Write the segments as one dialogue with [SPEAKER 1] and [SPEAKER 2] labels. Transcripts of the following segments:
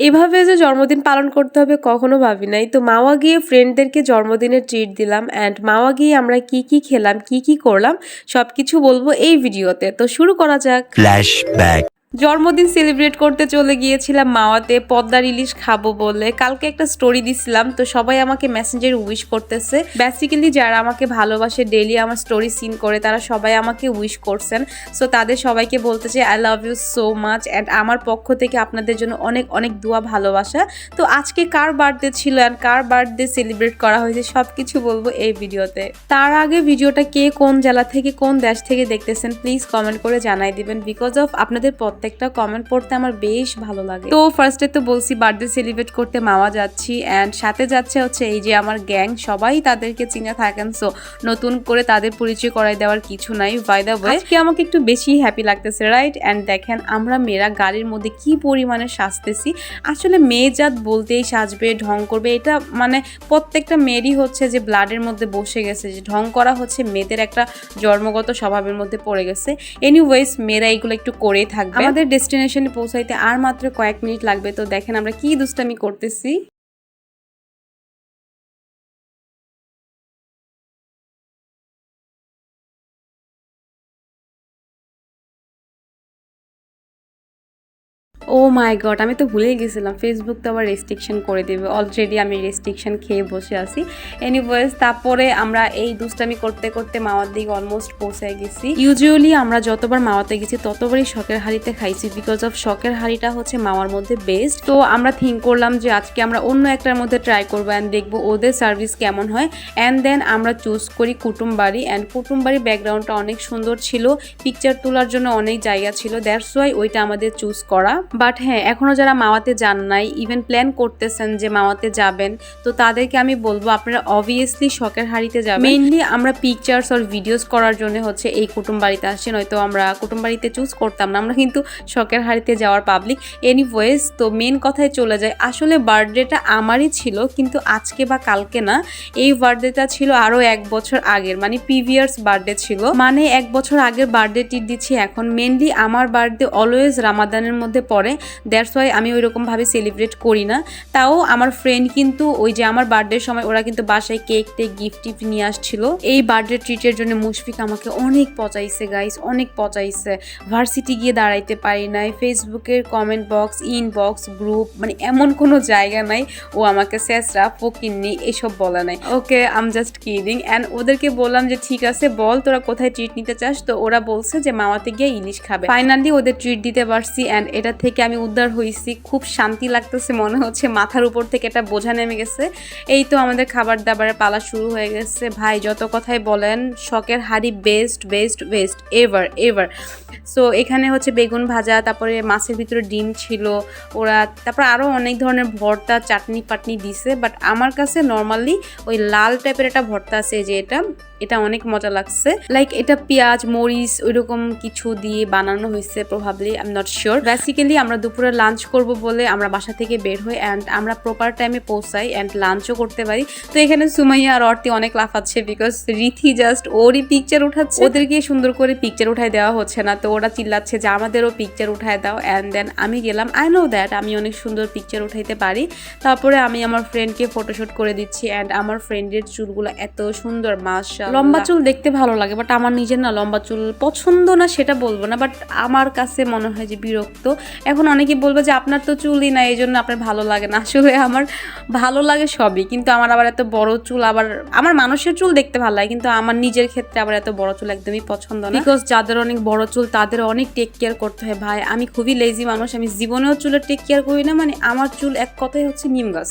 [SPEAKER 1] এভাবে যে জন্মদিন পালন করতে হবে কখনো ভাবি নাই। তো মাওয়া গিয়ে ফ্রেন্ডদেরকে জন্মদিনের ট্রিট দিলাম অ্যান্ড মাওয়া গিয়ে আমরা কি কি খেলাম, কি কি করলাম সব কিছু বলব এই ভিডিওতে। তো শুরু করা যাক।
[SPEAKER 2] Flashback.
[SPEAKER 1] জন্মদিন সেলিব্রেট করতে চলে গিয়েছিলাম মাওয়াতে, পদ্মার ইলিশ খাব বলে। কালকে একটা স্টোরি দিছিলাম, তো সবাই আমাকে মেসেঞ্জারে উইশ করতেছে। বেসিক্যালি যারা আমাকে ভালোবাসে ডেলি আমার স্টোরি সিন করে, তারা সবাই আমাকে উইশ করছেন। সো তাদের সবাইকে বলতে চাই I love you so much and আমার পক্ষ থেকে আপনাদের জন্য অনেক অনেক দোয়া, ভালোবাসা। তো আজকে কার বার্থডে ছিল অ্যান্ড কার বার্থডে সেলিব্রেট করা হয়েছে সব কিছু বলব এই ভিডিওতে। তার আগে ভিডিওটা কে কোন জেলা থেকে, কোন দেশ থেকে দেখতেছেন প্লিজ কমেন্ট করে জানাই দিবেন। বিকজ অফ আপনাদের প্রত্যেকটা কমেন্ট পড়তে আমার বেশ ভালো লাগে। তো ফার্স্টে তো বলছি বার্থডে সেলিব্রেট করতে মামা যাচ্ছি অ্যান্ড সাথে যাচ্ছে হচ্ছে এই যে আমার গ্যাং সবাই তাদেরকে চিনে থাকেন। সো নতুন করে তাদের পরিচয় করাই দেওয়ার কিছু নাই বাই দ্য ওয়ে আজকে আমাকে একটু বেশি হ্যাপি লাগতেছে রাইট অ্যান্ড দেখেন আমরা মেয়েরা গাড়ির মধ্যে কি পরিমাণে সাজতেছি। আসলে মেয়ে জাত বলতেই সাজবে, ঢং করবে। এটা মানে প্রত্যেকটা মেয়েরই হচ্ছে যে ব্লাডের মধ্যে বসে গেছে, যে ঢং করা হচ্ছে মেয়েদের একটা জন্মগত স্বভাবের মধ্যে পড়ে গেছে। এনিওয়েজ মেয়েরা এগুলো একটু করেই থাকবে। আমাদের ডেস্টিনেশনে পৌঁছাইতে আর মাত্র কয়েক মিনিট লাগবে। তো দেখেন আমরা কি দুষ্টামি করতেছি। ও মাই গড, আমি তো ভুলেই গেছিলাম। ফেসবুক তো আবার রেস্ট্রিকশন করে দেবে। অলরেডি আমি রেস্ট্রিকশন খেয়ে বসে আছি। এনিওয়েজ তারপরে আমরা এই দুষ্টামি করতে করতে মাওয়ার দিকে অলমোস্ট পৌঁছে গেছি। ইউজুয়ালি আমরা যতবার মাওয়াতে গেছি, ততবারই শখের হাড়িতে খাইছি বিকজ অফ শখের হাড়িটা হচ্ছে মাওয়ার মধ্যে বেস্ট তো আমরা থিঙ্ক করলাম যে আজকে আমরা অন্য একটার মধ্যে ট্রাই করব অ্যান্ড দেখব ওদের সার্ভিস কেমন হয়। অ্যান্ড দেন আমরা চুজ করি কুটুম বাড়ি অ্যান্ড কুটুম বাড়ির ব্যাকগ্রাউন্ডটা অনেক সুন্দর ছিল। পিকচার তোলার জন্য অনেক জায়গা ছিল। দ্যাটস ওয়াই ওইটা আমাদের চুজ করা। বাট হ্যাঁ এখনও যারা মাওয়াতে যান নাই ইভেন প্ল্যান করতেছেন যে মাওয়াতে যাবেন তো তাদেরকে আমি বলব আপনারা অবভিয়াসলি শখের হাড়িতে যাবেন। মেইনলি আমরা পিকচার্স আর ভিডিওস করার জন্য হচ্ছে এই কুটুম বাড়িতে আসছি নয়তো আমরা কুটুম বাড়িতে চুজ করতাম না আমরা কিন্তু শখের হাড়িতে যাওয়ার পাবলিক এনিওয়েজ তো মেন কথায় চলে যায় আসলে বার্থডেটা আমারই ছিল কিন্তু আজকে বা কালকে না এই বার্থডেটা ছিল আরও এক বছর আগের মানে প্রিভিয়াস বার্থডে ছিল। মানে এক বছর আগের বার্থডে টিট দিচ্ছি এখন। মেনলি আমার বার্থডে অলওয়েজ রামাদানের মধ্যে পড়ে দ্যাটস ওয়াই আমি ওই রকমভাবে সেলিব্রেট করি না। তাও আমার ফ্রেন্ড কিন্তু ওই যে আমার বার্থডের সময় ওরা কিন্তু বাসায় কেক টেক গিফট টিফট নিয়ে আসছিল। এই বার্থডে ট্রিটের জন্য মুশফিক আমাকে অনেক পচাইছে গাইস অনেক পচাইছে। ভার্সিটি গিয়ে দাঁড়াইতে পারি নাই। ফেসবুকের কমেন্ট বক্স ইনবক্স গ্রুপ মানে এমন কোনো জায়গা নাই। ও আমাকে স্যাসরা ফকিন্নি এসব বলা নাই। Okay I'm just kidding and ওদেরকে বললাম যে, ঠিক আছে, বল, তোরা কোথায় ট্রিট নিতে চাস? তো ওরা বলছে যে, মামাতে গিয়ে ইলিশ খাবে। ফাইনালি ওদের ট্রিট দিতে পারছি। অ্যান্ড এটা থেকে আমি উদ্ধার হয়েছি খুব শান্তি লাগতেছে মনে হচ্ছে, মাথার উপর থেকে একটা বোঝা নেমে গেছে। এই তো আমাদের খাবার দাবারের পালা শুরু হয়ে গেছে। ভাই, যত কথাই বলেন, শখের হাড়ি best best best ever ever so এখানে হচ্ছে বেগুন ভাজা, তারপরে মাছের ভিতরে ডিম ছিল, ওরা, তারপর আরও অনেক ধরনের ভর্তা চাটনি পাটনি দিছে। বাট আমার কাছে নর্মালি ওই লাল টাইপের একটা ভর্তা আছে, যে এটা এটা অনেক মজা লাগছে। লাইক এটা পেঁয়াজ, মরিচ, ওইরকম কিছু দিয়ে বানানো হয়েছে probably I am not sure basically আমরা দুপুরে লাঞ্চ করব বলে আমরা বাসা থেকে বের হই অ্যান্ড আমরা প্রপার টাইমে পৌঁছাই অ্যান্ড লাঞ্চও করতে পারি। তো এখানে সুমাইয়া আর অর্তি অনেক লাফাচ্ছে বিকজ রিথি জাস্ট ওরই পিকচার উঠাচ্ছে। ওদেরকে সুন্দর করে পিকচার উঠায় দেওয়া হচ্ছে না, তো ওরা চিল্লাচ্ছে যে আমাদেরও পিকচার উঠায় দাও। অ্যান্ড দেন আমি গেলাম আই নো দ্যাট আমি অনেক সুন্দর পিকচার উঠাইতে পারি। তারপরে আমি আমার ফ্রেন্ডকে ফটোশুট করে দিচ্ছি অ্যান্ড আমার ফ্রেন্ডের চুলগুলো এত সুন্দর মাসা লম্বা চুল দেখতে ভালো লাগে বাট আমার নিজের না লম্বা চুল পছন্দ না সেটা বলব না বাট আমার কাছে মনে হয় যে বিরক্ত। এখন অনেকে বলবে যে আপনার তো চুলই না এই জন্য আপনার ভালো লাগে না। আসলে আমার ভালো লাগে সবই কিন্তু আমার আবার এত বড় চুল আবার আমার মানুষের চুল দেখতে ভালো লাগে কিন্তু আমার নিজের ক্ষেত্রে আবার এত বড় চুল একদমই পছন্দ না। বিকজ যাদের অনেক বড় চুল তাদের অনেক টেক কেয়ার করতে হয়। ভাই আমি খুবই লেজি মানুষ আমি জীবনেও চুলের টেক কেয়ার করি না মানে আমার চুল এক কথাই হচ্ছে নিম গাছ।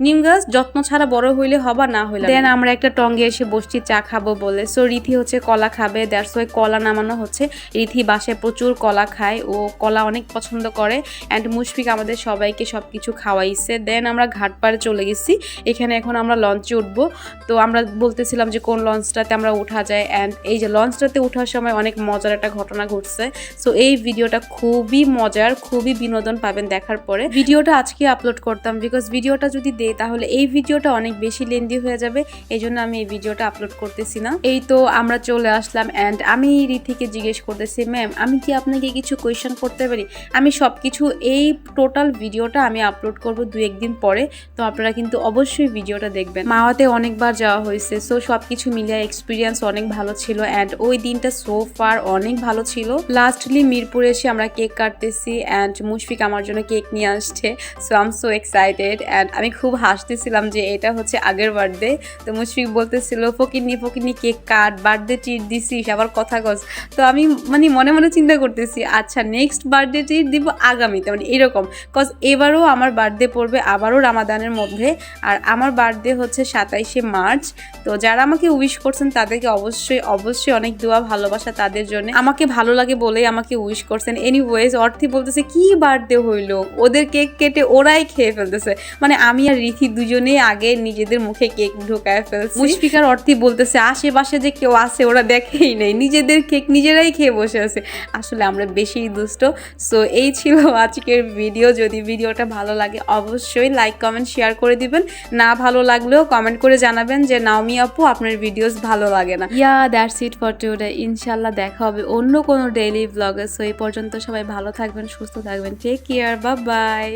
[SPEAKER 1] নিম গাছ যত্ন ছাড়া বড় হইলে হবা না হইলে দেন আমরা একটা টঙ্গে এসে বসছি চা খাব বলে। সো রিথি হচ্ছে কলা খাবে। দ্যাটস ওয়াই কলা নামানো হচ্ছে। রিথি বাসায় প্রচুর কলা খায়। ও কলা অনেক পছন্দ করে। অ্যান্ড মুশফিক আমাদের সবাইকে সব কিছু খাওয়াইছে। দেন আমরা ঘাট পাড়ে চলে গেছি। এখানে এখন আমরা লঞ্চে উঠবো। তো আমরা বলতেছিলাম যে কোন লঞ্চটাতে আমরা উঠা যায়। অ্যান্ড এই যে লঞ্চটাতে ওঠার সময় অনেক মজার একটা ঘটনা ঘটছে। সো এই ভিডিওটা খুবই মজার, খুবই বিনোদন পাবেন দেখার পরে। ভিডিওটা আজকে আপলোড করতাম বিকজ ভিডিওটা যদি দেয় তাহলে এই ভিডিওটা অনেক বেশি লেন্দি হয়ে যাবে। এই জন্য আমি এই ভিডিওটা আপলোড করতেছি। পারতেছি না? এই তো আমরা চলে আসলাম অ্যান্ড আমি রিথিকে জিজ্ঞেস করতেছি ম্যাম আমি কি আপনাকে কিছু কোয়েশন করতে পারি? আমি সব কিছু এই টোটাল ভিডিওটা আমি আপলোড করব দু একদিন পরে, তো আপনারা কিন্তু অবশ্যই ভিডিওটা দেখবেন। মাওয়াতে অনেকবার যাওয়া হয়েছে সো সব কিছু মিলিয়ে এক্সপিরিয়েন্স অনেক ভালো ছিল অ্যান্ড ওই দিনটা সো ফার অনেক ভালো ছিল। লাস্টলি মিরপুরে এসে আমরা কেক কাটতেছি অ্যান্ড মুশফিক আমার জন্য কেক নিয়ে আসছে so I'm so excited and আমি খুব হাসতেছিলাম যে এটা হচ্ছে আগের বার্থডে তো মুশফিক বলতেছিল ফকিরনি ফকিরনি কেক কাট বার্থডে ট্রিট দিছিস, আবার কথা কস। তো আমি মানে মনে মনে চিন্তা করতেছি আচ্ছা নেক্সট বার্থডে ট্রিট দিব আগামীতে মানে এরকম। কজ এবারও আমার বার্থডে পড়বে আবারও রামাদানের মধ্যে, আর আমার বার্থডে হচ্ছে সাতাইশে মার্চ। তো যারা আমাকে উইশ করছেন, তাদেরকে অবশ্যই অবশ্যই অনেক দোয়া, ভালোবাসা তাদের জন্য। আমাকে ভালো লাগে বলেই আমাকে উইশ করছেন। এনিওয়েজ অর্থী বলতেছে, কি বার্থডে হইল? ওদের কেক কেটে ওরাই খেয়ে ফেলতেছে। মানে আমি আর রিথি দুজনেই আগে নিজেদের মুখে কেক ঢোকায় ফেলছি। মুশফিকার অর্থী বলতেছে আশেপাশে যে কেউ আছে, ওরা দেখেই নেই। নিজেদের কেক নিজেরাই খেয়ে বসে আছে। আসলে আমরা বেশি দুষ্ট। সো এই ছিল আজকের ভিডিও যদি ভিডিওটা ভালো লাগে, অবশ্যই লাইক কমেন্ট শেয়ার করে দিবেন। না ভালো লাগলেও কমেন্ট করে জানাবেন যে, নাওমি আপু, আপনার ভিডিওস ভালো লাগে না। Yeah that's it for today ইনশাল্লাহ দেখা হবে অন্য কোনো ডেইলি ব্লগে সো এই পর্যন্ত সবাই ভালো থাকবেন, সুস্থ থাকবেন। টেক কেয়ার বা বাই